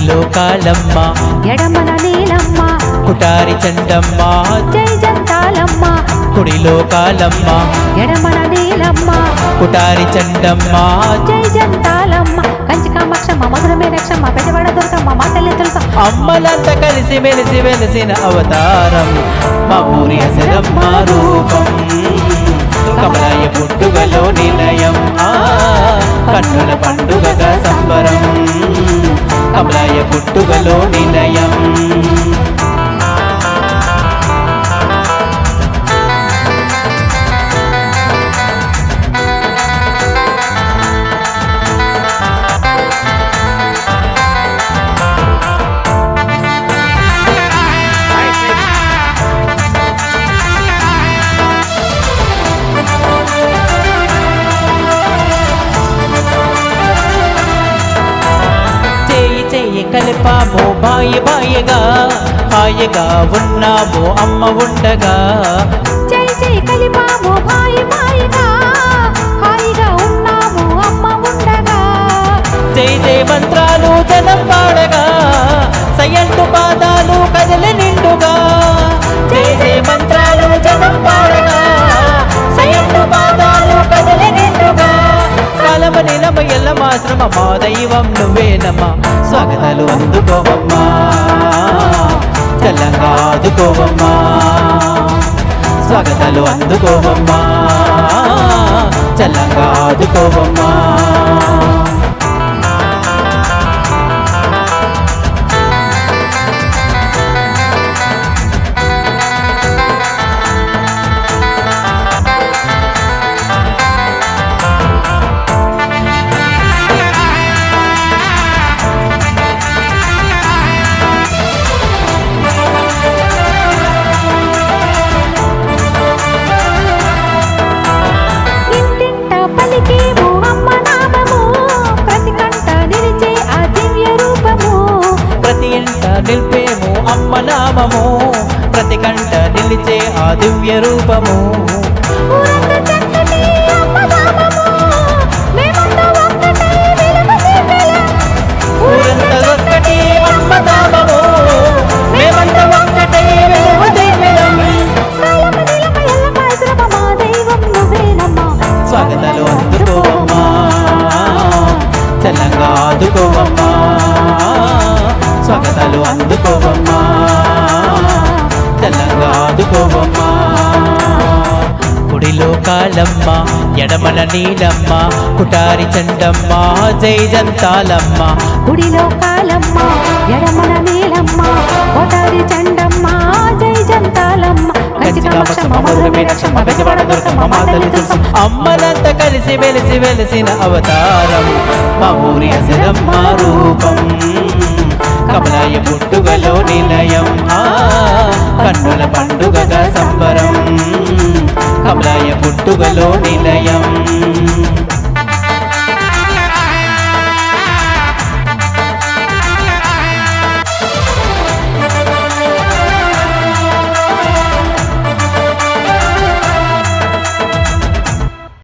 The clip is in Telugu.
కాలమ్మ. ఎడమన నీలమ్మ. కుటారి చండమ్మ జై జంతాలమ్మ. కుడిలో కాలమ్మ. ఎడమన నీలమ్మ. కుటారి చండమ్మ జై జంతాలమ్మ. కంచి కామాక్షమ్మ మధుర మీనాక్షమ్మ పెద్దవాడ దుర్గమ్మ మా తల్లి తులస? అమ్మలంతా కలిసి మెలిసి వెలిసిన అవతారం మా ఊరి అసరమ్మ రూపం. కమలాయ పుట్టుగలో నిలయం ఆ కన్నుల పండుగగా సంబరం. కమలాయ పుట్టుగలో నిలయ కలిపాము బాయి బాయిగా. హాయిగా ఉన్నాము అమ్మ ఉండగా. జై జై కలిపా స్వాగతాలు అందుకోవమ్మా. తెల్లంగా ఆదుకోవమ్మా స్వాగతాలు అందుకోవమ్మా. చల్లంగా ఆదుకోవమ్మా నిల్పేము అమ్మ నామము. ప్రతి కంట నిలిచే ఆ దివ్య రూపము. కాలమ్మ ఎడమల నీలమ్మ కుటారి చండమ్మ జై జంతాలమ్మ. గుడిలో కాలమ్మ ఎడమన నీలమ్మ కోటారి చండమ్మ జై జంతాలమ్మ. అమ్మలంతా కలిసి వెలిసి వెలిసిన అవతారం మా ఊరి అసరమ్మ రూపం. కమలాయ పుట్టుగలో నిలయం కన్నుల పండుగగా సంబరం. కమలాయ పుట్టుగలో నిలయం.